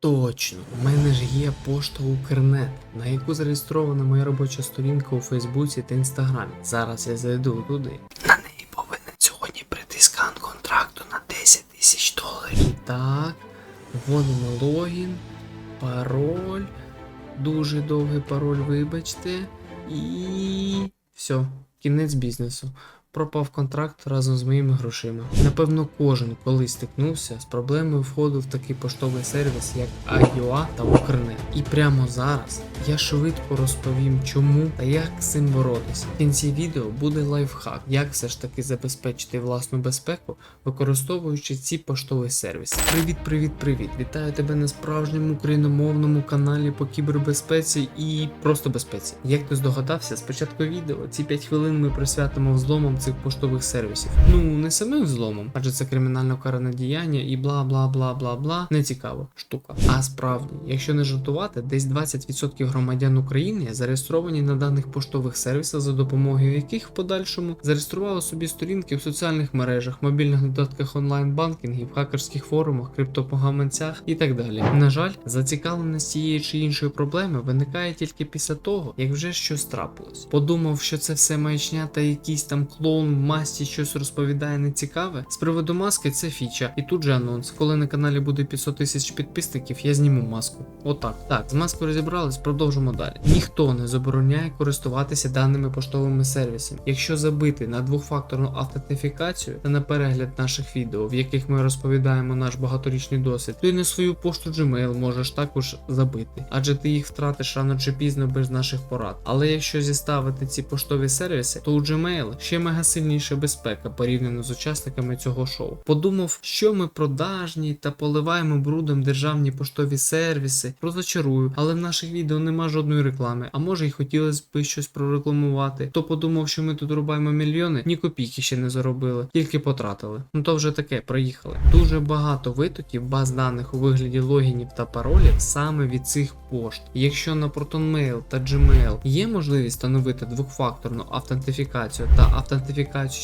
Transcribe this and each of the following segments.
Точно, у мене ж є пошта Укрнет, на яку зареєстрована моя робоча сторінка у Фейсбуці та Інстаграмі. Зараз я зайду туди. На неї повинен сьогодні прийти скан контракту на 10 тисяч доларів. І так, вводимо логін, пароль, дуже довгий пароль, вибачте. І все, кінець бізнесу. Пропав контракт разом з моїми грошима. Напевно, кожен колись стикнувся з проблемою входу в такий поштовий сервіс, як IUA та Укрнет. І прямо зараз я швидко розповім, чому та як з цим боротися. В кінці відео буде лайфхак, як все ж таки забезпечити власну безпеку, використовуючи ці поштові сервіси. Привіт, привіт, привіт! Вітаю тебе на справжньому україномовному каналі по кібербезпеці і просто безпеці. Як ти здогадався, спочатку відео ці 5 хвилин ми присвятимо взломам цих поштових сервісів. Ну не самим взломом, адже це кримінально каране діяння і бла бла бла бла бла. Не цікава штука. А справді, якщо не жартувати, десь 20% громадян України зареєстровані на даних поштових сервісах, за допомогою яких в подальшому зареєстрували собі сторінки в соціальних мережах, мобільних додатках онлайн-банкінгів, хакерських форумах, криптопогаманцях і так далі. На жаль, зацікавленість цієї чи іншої проблеми виникає тільки після того, як вже щось трапилось. Подумав, що це все маячня та якийсь там клоун в щось розповідає нецікаве. З приводу маски це фіча. І тут же анонс. Коли на каналі буде 500 тисяч підписників, я зніму маску. Отак. Так, з маскою розібрались, продовжимо далі. Ніхто не забороняє користуватися даними поштовими сервісами. Якщо забити на двохфакторну автентифікацію та на перегляд наших відео, в яких ми розповідаємо наш багаторічний досвід, то й на свою пошту Gmail можеш також забити, адже ти їх втратиш рано чи пізно без наших порад. Але якщо зіставити ці поштові сервіси, то у Gmail ще мега сильніша безпека порівняно з учасниками цього шоу. Подумав, що ми продажні та поливаємо брудом державні поштові сервіси. Розочарую, але в наших відео нема жодної реклами, а може й хотілося б щось прорекламувати. Хто подумав, що ми тут рубаємо мільйони, ні копійки ще не заробили, тільки потратили. Ну то вже таке, проїхали. Дуже багато витоків баз даних у вигляді логінів та паролів саме від цих пошт. Якщо на ProtonMail та Gmail є можливість встановити двохфакторну автентифікацію та автентифікацію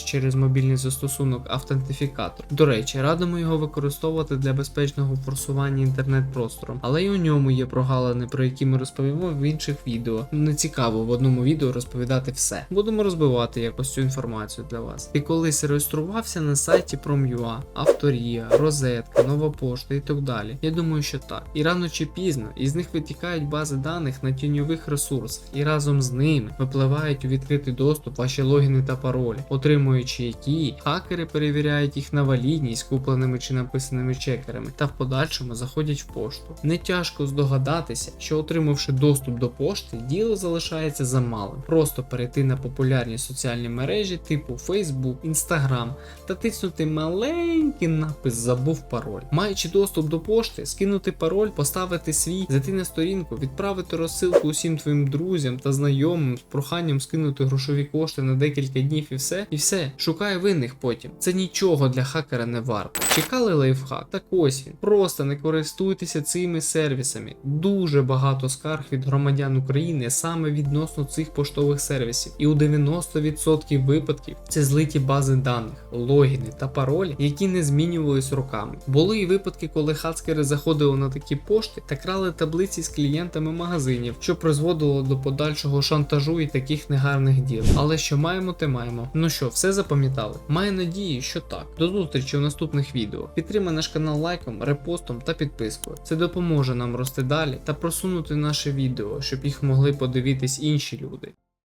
через мобільний застосунок автентифікатор. До речі, радимо його використовувати для безпечного форсування інтернет-простором, але й у ньому є прогалини, про які ми розповімо в інших відео. Не цікаво в одному відео розповідати все. Будемо розбивати якось цю інформацію для вас. Ти колись реєструвався на сайті Prom.ua, Авторія, Розетка, Нова Пошта і так далі. Я думаю, що так. І рано чи пізно із них витікають бази даних на тіньових ресурсах, і разом з ними випливають у відкритий доступ ваші логіни та паролі, отримуючи які хакери перевіряють їх на валідність купленими чи написаними чекерами, та в подальшому заходять в пошту. Не тяжко здогадатися, що отримавши доступ до пошти, діло залишається замалим. Просто перейти на популярні соціальні мережі типу Facebook, Instagram та тиснути маленький напис Забув пароль. Маючи доступ до пошти, скинути пароль, поставити свій, зайти на сторінку, відправити розсилку усім твоїм друзям та знайомим з проханням скинути грошові кошти на декілька днів і все. І все, шукай винних потім. Це нічого для хакера не варто. Чекали лайфхак? Так ось він. Просто не користуйтеся цими сервісами. Дуже багато скарг від громадян України саме відносно цих поштових сервісів. І у 90% випадків це злиті бази даних, логіни та паролі, які не змінювались роками. Були і випадки, коли хакери заходили на такі пошти та крали таблиці з клієнтами магазинів, що призводило до подальшого шантажу і таких негарних діл. Але що маємо, те маємо. Ну що, все запам'ятали? Маю надію, що так. До зустрічі в наступних відео. Підтримай наш канал лайком, репостом та підпискою. Це допоможе нам рости далі та просунути наше відео, щоб їх могли подивитись інші люди.